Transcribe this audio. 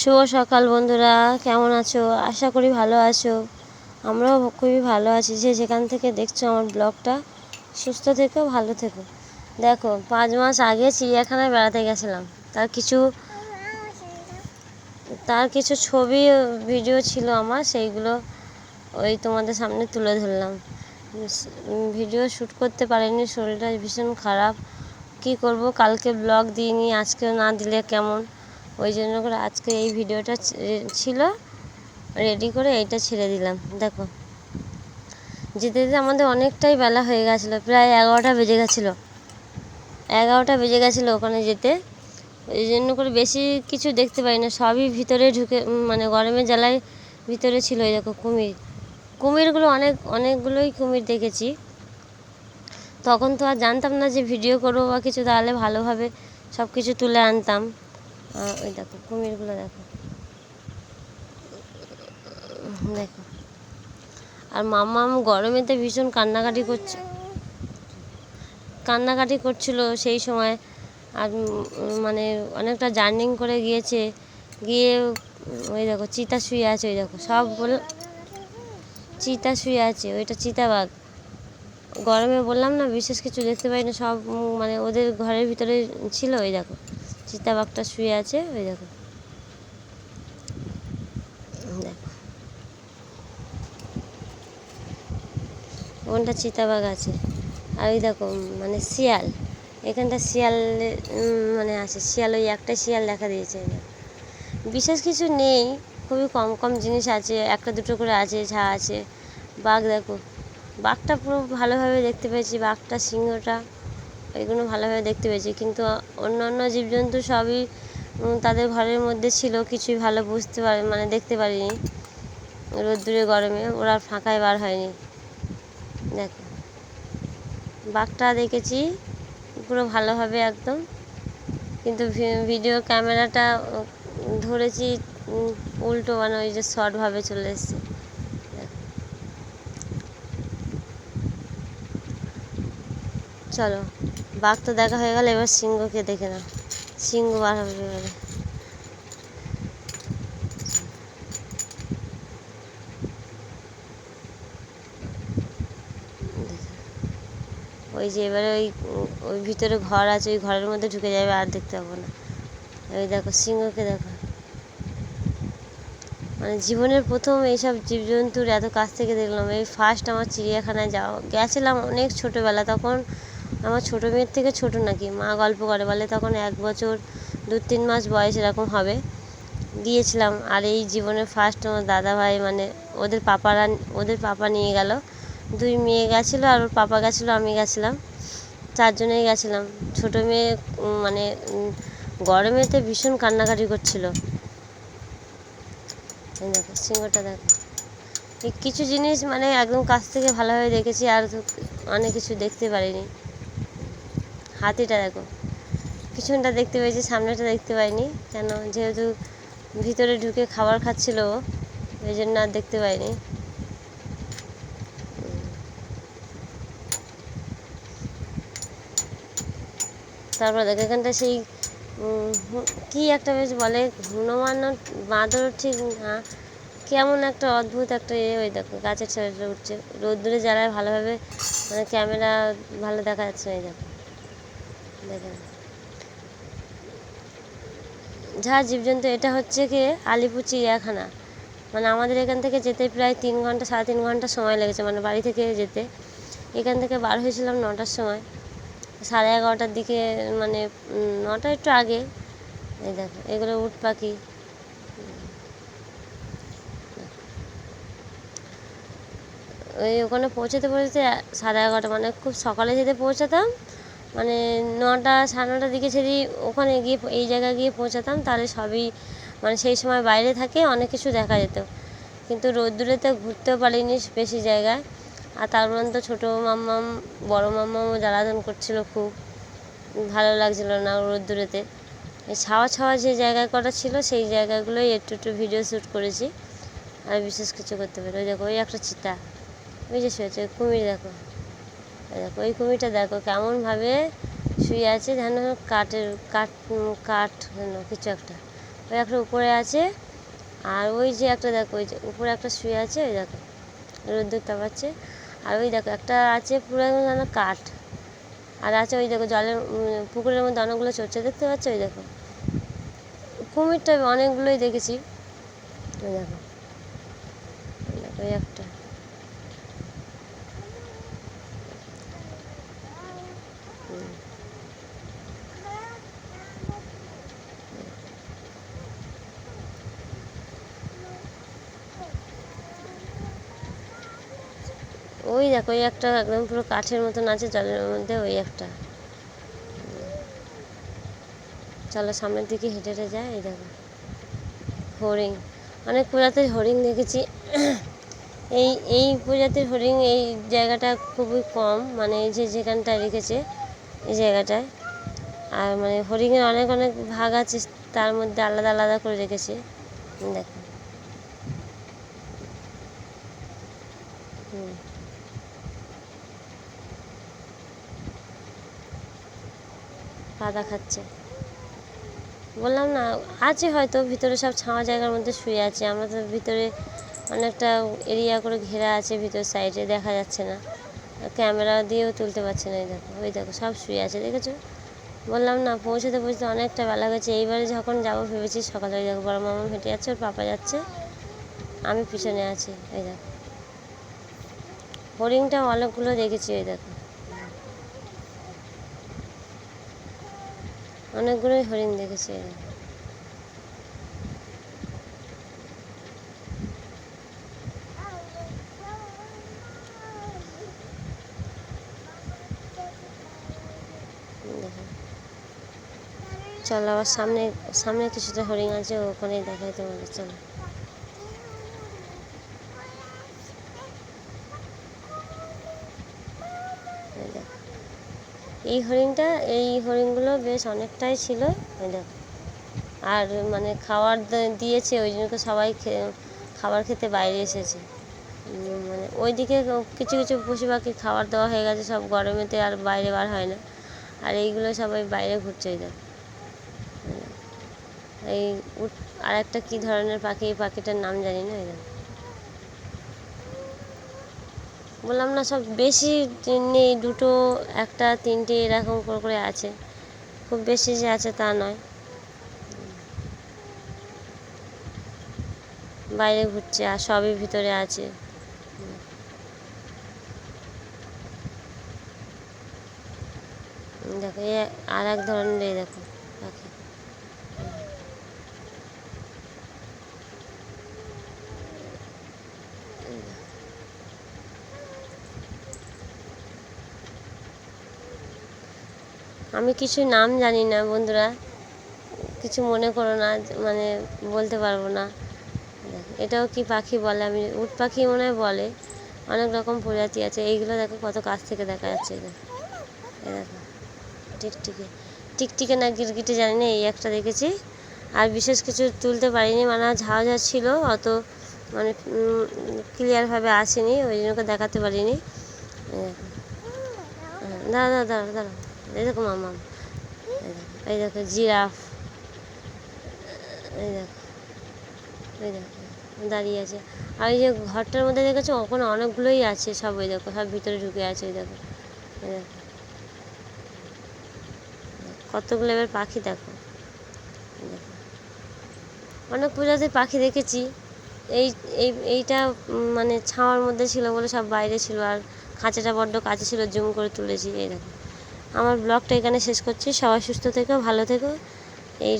শুভ সকাল বন্ধুরা, কেমন আছো? আশা করি ভালো আছো। আমরাও খুবই ভালো আছি। যে যেখান থেকে দেখছ আমার ব্লগটা, সুস্থ থেকো, ভালো থেকো। দেখো, পাঁচ মাস আগে চিড়িয়াখানায় বেড়াতে গেছিলাম। তার কিছু তার কিছু ছবি, ভিডিও ছিল আমার, সেইগুলো ওই তোমাদের সামনে তুলে ধরলাম। ভিডিও শ্যুট করতে পারিনি, শরীরটা ভীষণ খারাপ। কি করব? কালকে ব্লগ দিইনি আজকে না দিলে কেমন? ওই জন্য করে আজকে এই ভিডিওটা ছিল। রেডি করে এইটা ছেড়ে দিলাম। দেখো। যেতে যেতে আমাদের অনেকটাই বেলা হয়ে গেছিল। প্রায় এগারোটা বেজে গেছিল। এগারোটা বেজে গেছিল ওখানে যেতে। ওই জন্য করে বেশি কিছু দেখতে পাই না। সবই ভিতরে ঢুকে মানে গরমের জ্বালায় ভিতরে ছিল এই দেখো কুমির। কুমিরগুলো অনেক, অনেকগুলোই কুমির দেখেছি। তখন তো আর জানতাম না যে ভিডিও করব বা কিছু, তাহলে ভালোভাবে সব কিছু তুলে আনতাম। ওই দেখো, কুমিরগুলো দেখো। দেখো। আর মাম্মাম গরমেতে ভীষণ কান্নাকাটি করছে। কান্নাকাটি করছিল সেই সময়, আর মানে অনেকটা জার্নিং করে গিয়েছে। গিয়ে ওই দেখো, চিতা শুয়ে আছে, ওই দেখো। সব বলে, চিতা শুয়ে আছে, ওইটা চিতাবাঘ। গরমে বললাম না, বিশেষ কিছু দেখতে পাই না সব মানে ওদের ঘরের ভিতরে ছিল, ওই দেখো। চিতাবাঘটা শুয়ে আছে, ওই দেখো। ওখানটা চিতাবাঘ আছে। আর ওই দেখো মানে শিয়াল। এখানটা শিয়াল মানে আছে। শিয়াল, ওই একটা শিয়াল দেখা দিয়েছে। বিশেষ কিছু নেই, খুবই কম কম জিনিস আছে। একটা দুটো করে আছে, ঝা আছে। বাঘ দেখো। বাঘটা পুরো ভালোভাবে দেখতে পেয়েছি। বাঘটা, সিংহটা। এগুলো ভালোভাবে দেখতে পেয়েছি। কিন্তু অন্য অন্য জীবজন্তু সবই তাদের ঘরের মধ্যে ছিল, কিছুই ভালো বুঝতে পারে মানে দেখতে পারিনি। রোদ্দুরে, গরমে, ওরা ফাঁকায় বার হয়নি। দেখো। বাঘটা দেখেছি, পুরো ভালোভাবে একদম। কিন্তু ভিডিও ক্যামেরাটা ধরেছি উল্টো মানে ওই যে শর্টভাবে চলে এসছে। চলো, বাঘ তো দেখা হয়ে গেল, এবার সিংহকে দেখে নাও। সিংহ বার হবে এবারে। ওই যে এবারে ওই ওই ভিতরে ঘর আছে, ওই ঘরের মধ্যে ঢুকে যাবে, আর দেখতে পাবো না। ওই দেখো, সিংহকে দেখো। মানে জীবনের প্রথম এইসব জীবজন্তুর এত কাছ থেকে দেখলাম। এই ফার্স্ট আমার চিড়িয়াখানায় যাওয়া, গেছিলাম অনেক ছোটোবেলা, তখন আমার ছোটো মেয়ের থেকে ছোটো নাকি? মা গল্প করে, বলে তখন এক বছর, দু তিন মাস বয়স এরকম হবে। গিয়েছিলাম, আর এই জীবনের ফার্স্ট আমার দাদা ভাই মানে ওদের পাপারা, ওদের পাপা নিয়ে গেল। দুই মেয়ে গেছিল আর ওর পাপা গেছিল, আমি গেছিলাম। চারজনেই গেছিলাম। ছোটো মেয়ে মানে গরমেতে ভীষণ কান্নাকাটি করছিল। দেখো, সিংহটা দেখো। কিছু জিনিস মানে একদম কাছ থেকে ভালোভাবে দেখেছি, আর অনেক কিছু দেখতে পারিনি। হাতিটা দেখো। পিছনটা দেখতে পেয়েছি, সামনেটা দেখতে পাইনি। কেন? যেহেতু ভিতরে ঢুকে খাবার খাচ্ছিল ওই জন্য আর দেখতে পাইনি। তারপর দেখো, এখানটা সেই কি একটা বেশ বলে, হনুমান না, বাঁদর ঠিক না, কেমন একটা অদ্ভুত একটা ইয়ে ওই দেখো, গাছের ছেড়ে উঠছে। রোদ্দুরে জ্বালায় ভালোভাবে মানে ক্যামেরা ভালো দেখা যাচ্ছে না এই দেখো। দেখেন যা জীবজন্তু, এটা হচ্ছে কি আলিপুর চিড়িয়াখানা মানে আমাদের এখান থেকে যেতে প্রায় তিন ঘণ্টা, সাড়ে তিন ঘণ্টা সময় লেগেছে মানে বাড়ি থেকে যেতে। এখান থেকে বার হয়েছিলাম নটার সময়। সাড়ে এগারোটার দিকে মানে নটা একটু আগে। এই দেখো, এগুলো উট পাখি। ওই ওখানে পৌঁছাতে পৌঁছাতে সাড়ে এগারোটা মানে খুব সকালে যেতে পৌঁছাতাম মানে নটা, সাড়ে নটার দিকে যদি ওখানে গিয়ে এই জায়গায় গিয়ে পৌঁছাতাম, তাহলে সবই মানে সেই সময় বাইরে থাকে, অনেক কিছু দেখা যেত। কিন্তু রোদ্দুরে তো ঘুরতেও পারিনি বেশি জায়গায়। আর তার মধ্যে ছোটো মাম্মাম, বড়ো মাম্মামও জ্বালাতন করছিল খুব। ভালো লাগছিল না রোদ্দুরেতে। ছাওয়া ছাওয়া যে জায়গা করা ছিল, সেই জায়গাগুলোই একটু একটু ভিডিও শ্যুট করেছি। আর বিশেষ কিছু করতে পারি ওই দেখো, ওই একটা চিতা। শুয়েছে, কুমির দেখো। দেখো ওই কুমিরটা দেখো, কেমনভাবে শুয়ে আছে যেন কাঠের, কাঠ কাঠ যেন কিছু একটা। ওই একটা উপরে আছে, আর ওই যে একটা দেখো, ওই যে উপরে একটা শুয়ে আছে, ওই দেখো রোদ্দুর তাপাচ্ছে আর ওই দেখো, একটা আছে পুরো যেন কাঠ। আর আছে ওই দেখো, জলের পুকুরের মধ্যে অনেকগুলো চড়ছে, দেখতে পাচ্ছ? ওই দেখো। কুমিরটা অনেকগুলোই দেখেছি। ওই দেখো। ওই একটা হুম। ওই দেখো, ওই একটা একদম পুরো কাঠের মতন আছে, জলের মধ্যে ওই একটা। চলো সামনের দিকে হেঁটে হেঁটে যায় এই দেখো। হরিণ, অনেক প্রজাতির হরিণ দেখেছি। এই এই প্রজাতির হরিণ, এই জায়গাটা খুবই কম মানে এই যে যেখানটায় রেখেছে, এই জায়গাটায়। আর মানে হরিণের অনেক অনেক ভাগ আছে, তার মধ্যে আলাদা আলাদা করে রেখেছে। দেখো। হুম। পাতা খাচ্ছে। বললাম না, আছে হয়তো, ভিতরে সব ছাওয়া জায়গার মধ্যে শুয়ে আছে। আমরা তো ভিতরে অনেকটা এরিয়া করে ঘেরা আছে, ভিতর সাইডে, দেখা যাচ্ছে না। ক্যামেরা দিয়েও তুলতে পারছি না, এই দেখো, ওই দেখো, সব শুয়ে আছে, দেখেছ? বললাম না, পৌঁছতে পৌঁছতে অনেকটা বেলা হয়েছে। এইবারে যখন যাব ভেবেছি সকালে, ওই দেখো, বড় মামা হেঁটে যাচ্ছে, ওর পাপা যাচ্ছে, আমি পিছনে আছি ওই দেখো। হরিণটা অনেকগুলো দেখেছি, ওই দেখো। অনেকগুলোই হরিণ দেখেছি। চল আবার সামনে সামনে কিছুটা হরিণ আছে ওখানেই দেখাই তোমাদের চলো। এই হরিণটা, এই হরিণগুলো বেশ অনেকটাই ছিল দেখো। আর মানে দে- দিয়েছে, ওই জন্য সবাই খাবার খেতে বাইরে এসেছে। মানে ওইদিকে কিছু কিছু পশু পাখি খাবার দেওয়া হয়ে গেছে, সব গরমেতে আর বাইরে বার হয় না। আর এইগুলো সবাই বাইরে ঘুরছে এই এই আর একটা কী ধরনের পাখি, এই পাখিটার নাম জানি না এই বললাম, না, সব বেশি নেই, দুটো, একটা, তিনটে, এরকম করে করে আছে। খুব বেশি যে আছে তা নয়। বাইরে ঘুরছে আর সবই ভিতরে আছে। দেখো, এ আর এক ধরনের দেখো পাখি আমি কিছু নাম জানি না বন্ধুরা। কিছু মনে করো না মানে বলতে পারব না। এটাও কি পাখি বলে? আমি উট পাখি মনে হয় বলে। অনেক রকম প্রজাতি আছে। এইগুলো দেখো কত কাছ থেকে দেখা যাচ্ছে দেখো টিকটিকি। টিকটিকি না গিরগিটি জানি না এই একটা দেখেছি। আর বিশেষ কিছু তুলতে পারিনি মানে ঝাউ ছিল অত মানে ক্লিয়ারভাবে আসেনি ওই জন্য দেখাতে পারিনি। দেখো। হ্যাঁ, দাঁড়া দাঁড়া দাঁড়া দাঁড়া এই দেখো এই দেখো, জিরাফ। এই দেখো এই দেখো, দাঁড়িয়ে আছে। আর এই যে ঘরটার মধ্যে দেখেছ, ওখানে অনেকগুলোই আছে সব ওই দেখো, সব ভিতরে ঢুকে আছে ওই দেখো, এই দেখো। কতগুলো এবার পাখি দেখো দেখো। অনেক প্রজাতির পাখি দেখেছি। এই এই, এইটা মানে ছাওয়ার মধ্যে ছিল বলে সব বাইরে ছিল, আর খাঁচাটা বড্ড কাছে ছিল, জুম করে তুলেছি, এই দেখো। আমার ব্লগটা এখানে শেষ করছি। সবাই সুস্থ থেকো ভালো থেকো। এই